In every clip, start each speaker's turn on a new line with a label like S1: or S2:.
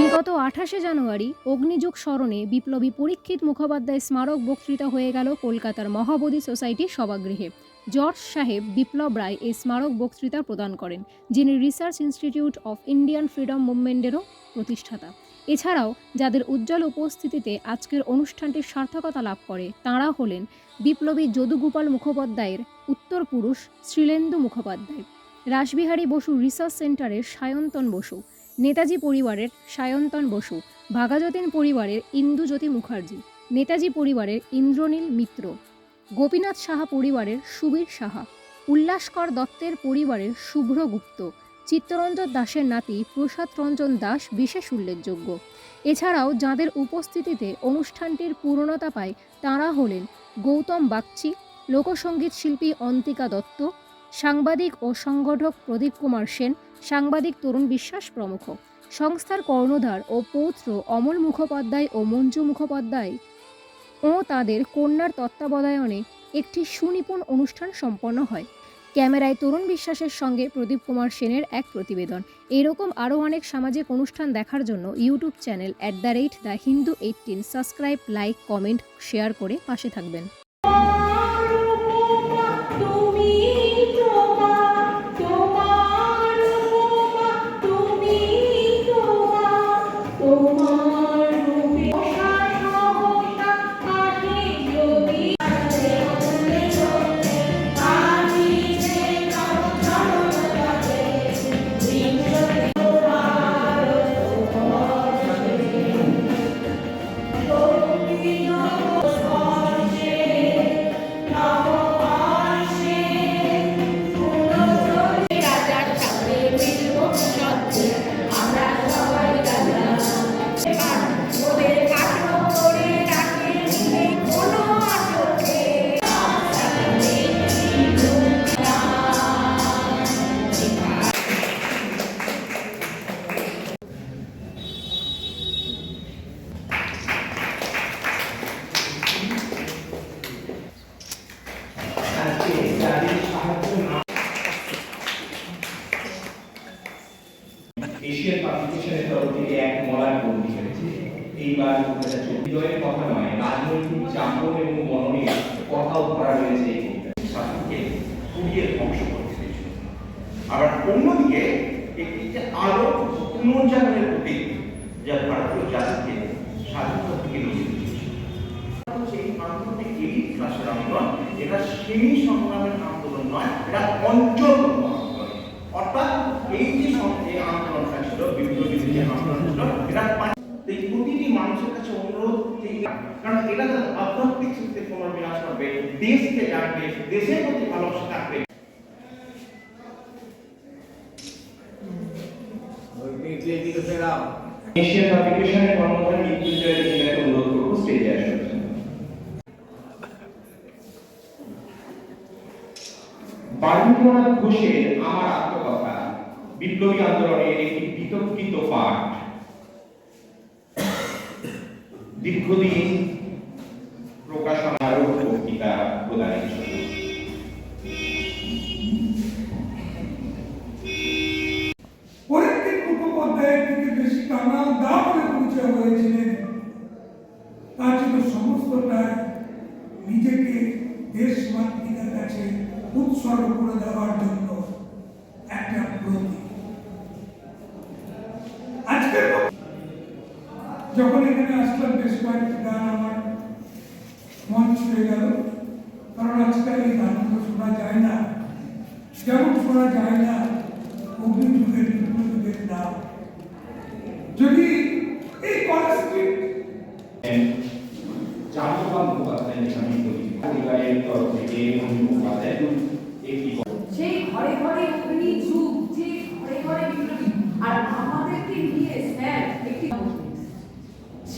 S1: বিগত আঠাশে জানুয়ারি অগ্নিযুগ স্মরণে বিপ্লবী পরীক্ষিত মুখোপাধ্যায় স্মারক বক্তৃতা হয়ে গেল কলকাতার মহাবোধি সোসাইটির সভাগৃহে। জর্জ সাহেব বিপ্লব রায় এই স্মারক বক্তৃতা প্রদান করেন, যিনি research institute of Indian freedom মুভমেন্টেরও প্রতিষ্ঠাতা। এছাড়াও, যাদের উজ্জ্বল উপস্থিতিতে আজকের অনুষ্ঠানটির সার্থকতা লাভ করে, তাঁরা হলেন বিপ্লবী যদুগোপাল মুখোপাধ্যায়ের উত্তর পুরুষ শ্রীলেন্দু মুখোপাধ্যায়, রাসবিহারী বসু রিসার্চ সেন্টারের সায়ন্তন বসু নেতাজি পরিবারের সায়ন্তন বসু, ভাগাযতীন পরিবারের ইন্দুজ্যোতি মুখার্জি, নেতাজি পরিবারের ইন্দ্রনীল মিত্র, গোপীনাথ সাহা পরিবারের সুবীর সাহা, উল্লাসকর দত্তের পরিবারের শুভ্র গুপ্ত, চিত্তরঞ্জন দাসের নাতি প্রসাদ রঞ্জন দাস বিশেষ উল্লেখযোগ্য। এছাড়াও যাদের উপস্থিতিতে অনুষ্ঠানটির পূর্ণতা পায় তাঁরা হলেন গৌতম বাগচি লোকসঙ্গীত শিল্পী অন্তিকা দত্ত, সাংবাদিক ও সংগঠক প্রদীপ কুমার সেন সাংবাদিক তরুণ বিশ্বাস প্রমুখ। সংস্থার কর্ণধার ও পৌত্র অমল মুখোপাধ্যায় ও মঞ্জু মুখোপাধ্যায় ও তাদের কন্যার তত্ত্বাবধায়নে একটি সুনিপুণ অনুষ্ঠান সম্পন্ন হয়। ক্যামেরায় তরুণ বিশ্বাসের সঙ্গে প্রদীপ কুমার সেনের এক প্রতিবেদন। এরকম আরও অনেক সামাজিক অনুষ্ঠান দেখার জন্য YouTube channel at the rate the Hindu eighteen subscribe, like, comment, share করে পাশে থাকবেন।
S2: বিজয়ের কথা নয়, রাজনৈতিক চাপন এবং গণনের কথাও ধরা রয়েছে এই।
S3: শাসনকে পুড়িয়ে ধ্বংস করতে আবার অন্যদিকে, একটি যে আলো পুনর্জাগরণের প্রতীক যা ভারতীয় জাতিকে স্বাধীনতা থেকে নিয়ে সেই আন্দোলনে আন্দোলন, এটা শ্রেণি সংগ্রামের আন্দোলন নয়, এটা অঞ্চল আন্দোলন অর্থাৎ এই যে সং- যে আন্দোলনটা ছিল বিপ্লবী যে আন্দোলন ছিল এটা পা- এই প্রতিটি মানুষের কাছে অনুরোধ কারণ এটা তাদের আধ্যাত্মিক শক্তির পুনর্বিনাশ করবে। দেশকে জানবে, দেশের প্রতি ভালোবাসা থাকবে।
S2: বিপ্লবী আন্দোলনের একটি বিতর্কিত পাঠ। দীর্ঘদিন প্রকাশনার বক্তৃতা প্রদানের জন্য
S4: পরীক্ষিত মুখোপাধ্যায়ের সমস্তটাই নিজেকে কাছে উৎসর্গ করে দেওয়ার জন্য একটা প্রতীক আজকের বক্তব্য- যখন এখানে আসলাম বেশ কয়েকটি গান আমার মন ছুঁয়ে গেল। কারণ আজকাল এই গানগুলো শোনা যায় না। যেমন শোনা যায় না অগ্নিযুগের বিপ্লবীদের নাম। যদি এই কলেজটি
S2: আমি পরিবারের তরফ থেকে মুখোপাধ্যায় একটি
S5: সেই ঘরে ঘরে অগ্নি যুগ যে ঘরে ঘরে বিপ্লবী আর আমাদেরকে নিয়ে স্যার একটি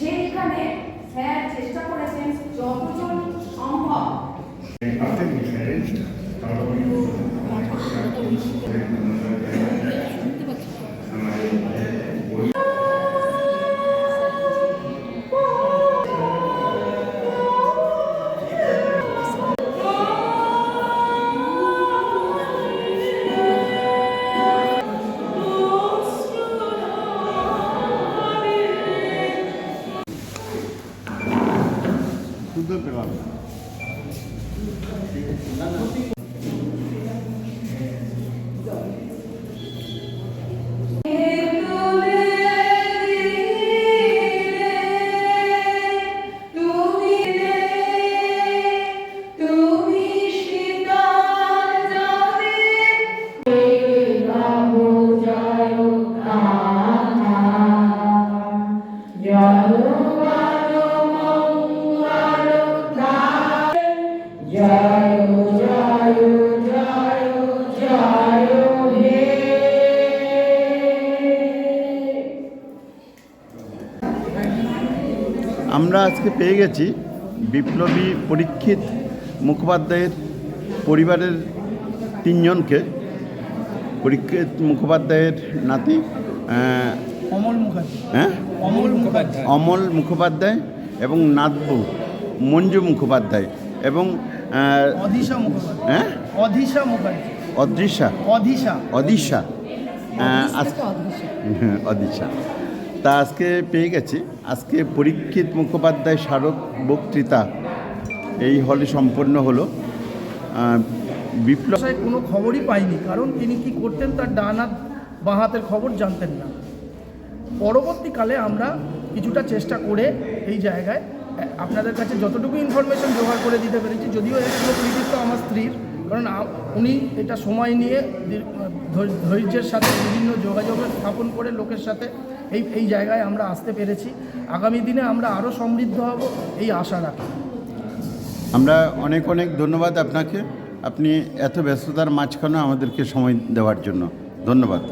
S5: সেইখানে স্যার চেষ্টা করেছেন যতজন punto
S6: de pegarlo.
S7: আমরা আজকে পেয়ে গেছি বিপ্লবী পরীক্ষিত মুখোপাধ্যায়ের পরিবারের তিনজনকে। পরীক্ষিত মুখোপাধ্যায়ের নাতি
S8: অমল মুখার্জি।
S7: হ্যাঁ?
S8: অমল মুখার্জি।
S7: অমল মুখোপাধ্যায় এবং নাতবু মঞ্জু মুখোপাধ্যায় এবং
S8: অধিশা মুখার্জি।
S7: হ্যাঁ?
S8: অধিশা মুখার্জি।
S7: অদৃশ্যা
S8: অধিশা।
S7: অদিশা হ্যাঁ, অদিশা তা আজকে পেয়ে গেছি। আজকে পরীক্ষিত মুখোপাধ্যায় স্মারক বক্তৃতা এই হলে সম্পন্ন হলো। বিপ্লব
S8: কোনো খবরই পাইনি, কারণ তিনি কি করতেন তার ডান হাত, বাঁ হাতের খবর জানতেন না। পরবর্তীকালে আমরা কিছুটা চেষ্টা করে এই জায়গায়, আপনাদের কাছে যতটুকু ইনফরমেশন জোগাড় করে দিতে পেরেছি, যদিও এর পুরো কৃতিত্ব আমার স্ত্রীর, কারণ উনি এটা সময় নিয়ে ধৈর্যের সাথে বিভিন্ন যোগাযোগ স্থাপন করে লোকের সাথে এই এই জায়গায় আমরা আসতে পেরেছি। আগামী দিনে আমরা আরও সমৃদ্ধ হব, এই আশা রাখি।
S7: আমরা অনেক অনেক ধন্যবাদ আপনাকে। আপনি এত ব্যস্ততার মাঝখানে আমাদেরকে সময় দেওয়ার জন্য। ধন্যবাদ।